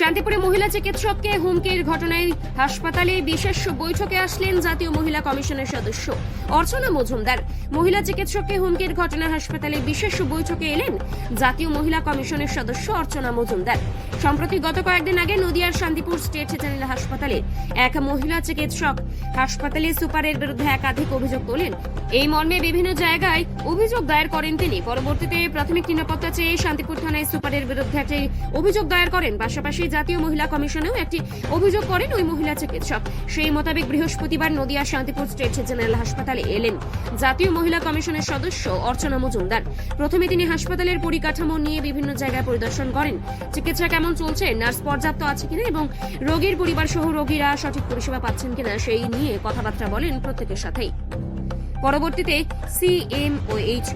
শান্তিপুরে মহিলা চিকিৎসককে হুমকির ঘটনায় হাসপাতালে বিশেষ বৈঠকে আসলেন জাতীয় মহিলা কমিশনের সদস্য অর্চনা মজুমদার। মহিলা চিকিৎসককে হুমকির ঘটনায় হাসপাতালে বিশেষ বৈঠকে এলেন জাতীয় মহিলা কমিশনের সদস্য অর্চনা মজুমদার। সম্প্রতি গত কয়েকদিন আগে নদিয়ার শান্তিপুর স্টেট জেনারেল হাসপাতালে এক মহিলা চিকিৎসক হাসপাতালে সুপারের বিরুদ্ধে একাধিক অভিযোগ তোলেন। এই মর্মে বিভিন্ন জায়গায় অভিযোগ দায়ের করেন তিনি। পরবর্তীতে প্রাথমিক নিরাপত্তা চেয়ে শান্তিপুর থানায় সুপারের বিরুদ্ধে একটি অভিযোগ দায়ের করেন। পাশাপাশি জাতীয় মহিলা কমিশনেও একটি অভিযোগ করেন ওই মহিলা চিকিৎসক। সেই মোতাবেক বৃহস্পতিবার নদিয়া শান্তিপুর স্টেট জেনারেল হাসপাতালে এলেন জাতীয় মহিলা কমিশনের সদস্য অর্চনা মজুমদার। প্রথমে তিনি হাসপাতালের পরিকাঠামো নিয়ে বিভিন্ন জায়গায় পরিদর্শন করেন। চিকিৎসা কেমন চলছে? নার্স পর্যাপ্ত আছে কিনা? এবং রোগীর পরিবার সহ রোগীরা সঠিক পরিষেবা পাচ্ছেন কিনা? সেই নিয়ে কথাবার্তা বলেন প্রত্যেকের সাথেই। পরবর্তীতে সিএমওএইচ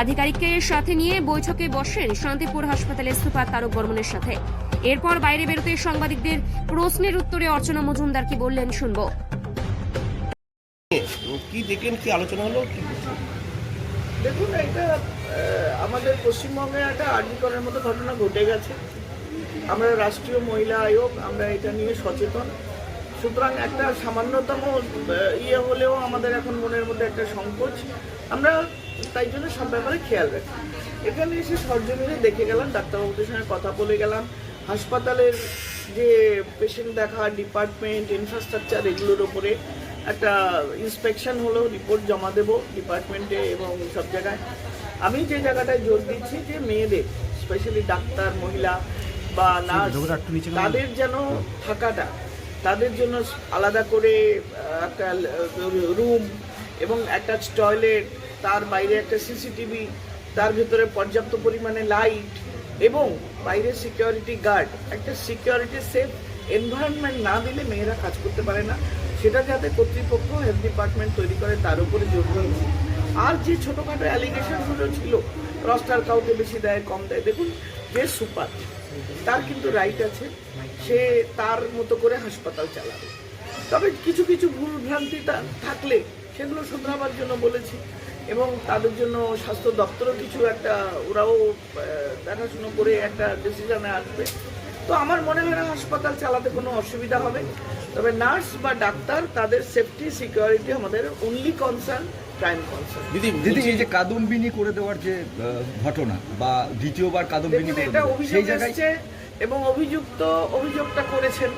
আধিকারিককে সাথে নিয়ে বৈঠকে বসেন শান্তিপুর হাসপাতালের সুপার তারক বর্মনের সাথে। এরপর বাইরে বেরোতে সাংবাদিকদের প্রশ্নের উত্তরে অর্চনা মজুমদার কি বললেন শুনব। কি দেখলেন কি আলোচনা হলো? দেখুন এটা আমাদের পশ্চিমবঙ্গে একটা আর্যিকরের মতো ঘটনা ঘটে গেছে। আমরা রাষ্ট্রীয় মহিলা আয়োগ আমরা এটা নিয়ে সচেতন। সুতরাং একটা সামান্যতম ইয়ে হলেও আমাদের এখন মনের মধ্যে একটা সংকোচ। আমরা তাই জন্য সব ব্যাপারে খেয়াল রাখি। এখানে এসে সরজমিনে দেখে গেলাম ডাক্তারবাবুদের সঙ্গে কথা বলে গেলাম। হাসপাতালের যে পেশেন্ট দেখা ডিপার্টমেন্ট ইনফ্রাস্ট্রাকচার এগুলোর ওপরে একটা ইন্সপেকশন হলো রিপোর্ট জমা দেবো ডিপার্টমেন্টে এবং সব জায়গায়। আমি যে জায়গাটায় জোর দিচ্ছি যে মেয়েদের স্পেশালি ডাক্তার মহিলা বা নার্স তাদের যেন থাকাটা তাদের জন্য আলাদা করে একটা রুম এবং একটা টয়লেট তার বাইরে একটা সিসিটিভি তার ভিতরে পর্যাপ্ত পরিমাণে লাইট এবং বাইরে সিকিউরিটি গার্ড একটা সিকিউরিটি সেফ এনভায়রনমেন্ট না দিলে মেয়েরা কাজ করতে পারে না। সেটা যাতে কর্তৃপক্ষ হেলথ ডিপার্টমেন্ট তৈরি করে, তার উপরে জোর আর যে ছোটোখাটো অ্যালিগেশনগুলো ছিল রস্টার কাউকে বেশি দেয়, কম দেয়, দেখুন, যে সুপার, তার কিন্তু রাইট আছে, সে তার মতো করে হাসপাতাল চালাবে। তবে কিছু কিছু ভুল ভ্রান্তি থাকলে সেগুলো শুধরাবার জন্য বলেছি, এবং তাদের জন্য স্বাস্থ্য দপ্তরও কিছু একটা, ওরাও দেখাশুনো করে একটা ডিসিশনে আসবে। তো আমার মনে হয় না হাসপাতাল চালাতে কোনো অসুবিধা হবে। তবে নার্স বা ডাক্তার, তাদের সেফটি সিকিউরিটি আমাদের অনলি কনসার্ন কনসার্ন দিদি দিদি এই যে কাদম্বিনী করে দেওয়ার যে ঘটনা বা দ্বিতীয়বার কাদম্বিনী করে এটা অভিযোগ সেই জায়গায় এবং অভিযুক্ত অভিযোগটা করেছেন।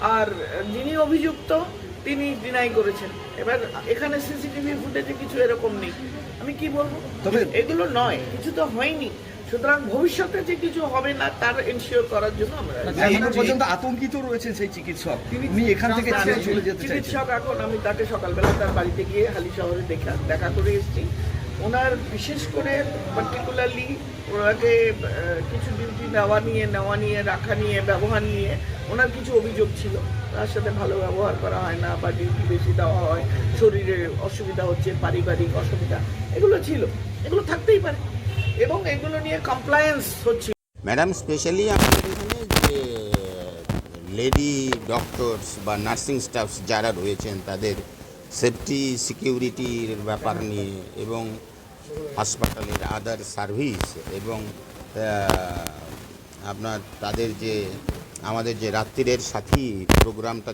আর যিনি অভিযুক্ত তিনি ডিনাই করেছেন। এবার এখানে সিসিটিভি ফুটেজে কিছু এরকম নেই। আমি কি বলব? তবে- এগুলো নয় কিছু তো হয়নি। সুতরাং ভবিষ্যতে যে কিছু হবে না তার এনশিওর করার জন্য আমরা এখনও পর্যন্ত আতঙ্কিত রয়েছেন সেই চিকিৎসক। তিনি এখান থেকে ছেড়ে চলে যেতে চাইছেন। চিকিৎসক এখন আমি তাকে সকালবেলা তার বাড়িতে গিয়ে হালি শহরে দেখা দেখা করে এসেছি। ওনার বিশেষ করে পার্টিকুলারলি ওনাকে কিছু ডিউটি নেওয়া নিয়ে নেওয়া নিয়ে রাখা নিয়ে ব্যবহার নিয়ে ওনার কিছু অভিযোগ ছিল। তার সাথে ভালো ব্যবহার করা হয় না বা ডিউটি বেশি দেওয়া হয় শরীরে অসুবিধা হচ্ছে পারিবারিক অসুবিধা এগুলো ছিল। এগুলো থাকতেই পারে। এবং এগুলো নিয়ে কমপ্লায়েন্স হচ্ছে। ম্যাডাম স্পেশালি আমাদের এখানে যে লেডি ডক্টরস বা নার্সিং স্টাফ যারা রয়েছেন তাদের সেফটি সিকিউরিটির ব্যাপার নিয়ে এবং হাসপাতালের আদার সার্ভিস এবং আপনার তাদের যে আমাদের যে রাত্রিরের সাথী প্রোগ্রামটা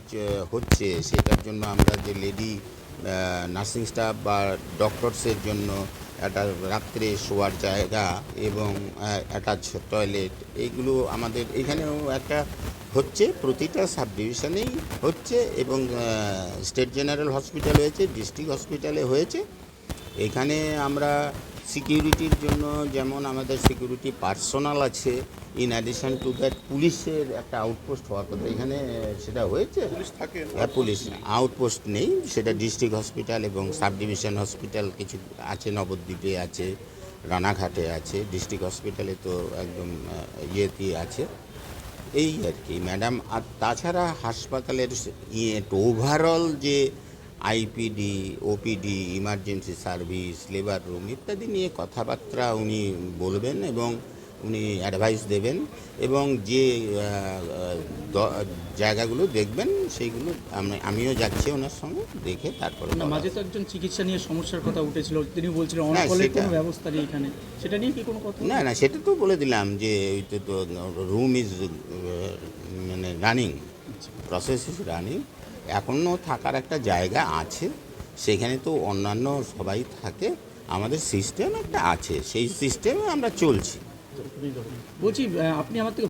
হচ্ছে সেটার জন্য আমরা যে লেডি নার্সিং স্টাফ বা ডক্টরসের জন্য একটা রাত্রে শোয়ার জায়গা এবং অ্যাটাচ টয়লেট এইগুলো আমাদের এখানেও একটা হচ্ছে, প্রতিটা সাব ডিভিশনেই হচ্ছে এবং স্টেট জেনারেল হসপিটাল হয়েছে ডিস্ট্রিক্ট হসপিটালে হয়েছে। এখানে আমরা সিকিউরিটির জন্য যেমন আমাদের সিকিউরিটি পার্সোনাল আছে ইন অ্যাডিশন টু দ্যাট পুলিশের একটা আউটপোস্ট হওয়ার কথা। এখানে সেটা হয়েছে? পুলিশ পুলিশ আউটপোস্ট নেই। সেটা ডিস্ট্রিক্ট হসপিটাল এবং সাব ডিভিশন হসপিটাল কিছু আছে নবদ্বীপে আছে রানাঘাটে আছে ডিস্ট্রিক্ট হসপিটালে তো একদম ইয়েতে আছে। এই আর কি ম্যাডাম আর তাছাড়া হাসপাতালের ইয়ে ওভারঅল যে IPD OPD emergency service labour room ইত্যাদি নিয়ে কথাবার্তা উনি বলবেন এবং উনি অ্যাডভাইস দেবেন এবং যে জায়গাগুলো দেখবেন সেইগুলো আমি- আমিও যাচ্ছি ওনার সঙ্গে দেখে তারপরে মাঝে তো একজন চিকিৎসা নিয়ে সমস্যার কথা উঠেছিল তিনি বলছিলেন না, অনকলের কোনো ব্যবস্থা নেই এখানে সেটা নিয়ে কি কোনো কথা? না না সেটা তো বলে দিলাম যে ওই তো রুম ইজ মানে রানিং প্রসেস ইজ রানিং এখনও থাকার একটা জায়গা আছে, সেখানে তো অন্যান্য সবাই থাকে, আমাদের সিস্টেম একটা আছে, সেই সিস্টেমে আমরা চলছি। বলছি আপনি আমার থেকে